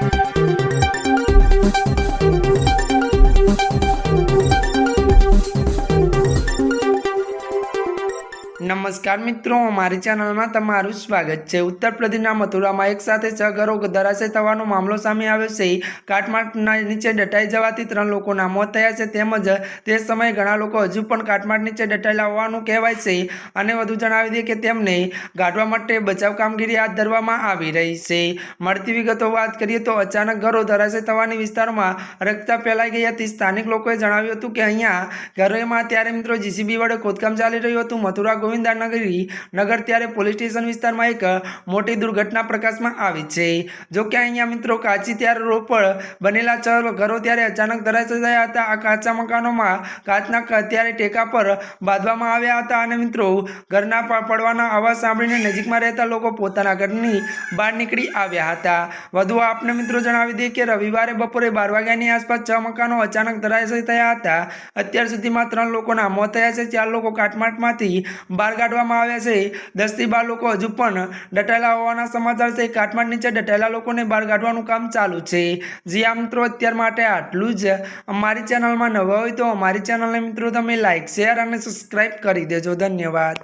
Thank you. નમસ્કાર મિત્રો અમારી ચેનલમાં તમારું સ્વાગત છે. ઉત્તર પ્રદેશના મથુરામાં એક સાથે છ ઘરો ધરાશય થવાનો મામલો સામે આવ્યો છે. કાટમાળના નીચે દટાઈ જવાથી ત્રણ લોકોના મોત થયા છે. તેમજ તે સમયે ઘણા લોકો હજુ પણ કાટમાળ નીચે દટાયેલા હોવાનું કહેવાય છે. અને વધુ જણાવી દઈએ કે તેમને ગાઢવા માટે બચાવ કામગીરી હાથ ધરવામાં આવી રહી છે. મળતી વિગતો વાત કરીએ તો અચાનક ઘરો ધરાશય થવાની વિસ્તારમાં રક્તા ફેલાઈ ગઈ હતી. સ્થાનિક લોકોએ જણાવ્યું હતું કે અહીંયા ઘરોમાં ત્યારે મિત્રો જીસીબી વડે ખોદકામ ચાલી રહ્યું હતું. મથુરા ગોવિંદા નગરી નગર ત્યારે પોલીસ સ્ટેશન વિસ્તારમાં એક મોટી દુર્ઘટના પ્રકાશમાં આવી છે. જો કે અહીંયા મિત્રો કાચી ત્યારે રોડ બનેલા છ ઘરો ત્યારે અચાનક ધરાશય થયા હતા. આ કાચા મકાનોમાં કાચના અત્યારે ટેકા પર બાંધવામાં આવ્યા હતા અને મિત્રો ઘરના પડવાના અવાજ સાંભળીને નજીકમાં રહેતા લોકો પોતાના ઘરની બહાર નીકળી આવ્યા હતા. વધુ આપને મિત્રો જણાવી દઈએ કે રવિવારે બપોરે બાર વાગ્યાની આસપાસ છ મકાનો અચાનક ધરાશય થયા હતા. અત્યાર સુધીમાં ત્રણ લોકોના મોત થયા છે. ચાર લોકો કાટમાળમાંથી બહાર કાઢવામાં આવ્યા છે. દસથી બાર લોકો હજુ પણ દટાયેલા હોવાના સમાચાર છે. કાટમાળ નીચે દટાયેલા લોકોને બહાર કાઢવાનું કામ ચાલુ છે. જી આ મિત્રો, અત્યાર માટે આટલું જ. અમારી ચેનલમાં નવા હોય તો અમારી ચેનલને મિત્રો તમે લાઇક શેર અને સબસ્ક્રાઈબ કરી દેજો. ધન્યવાદ.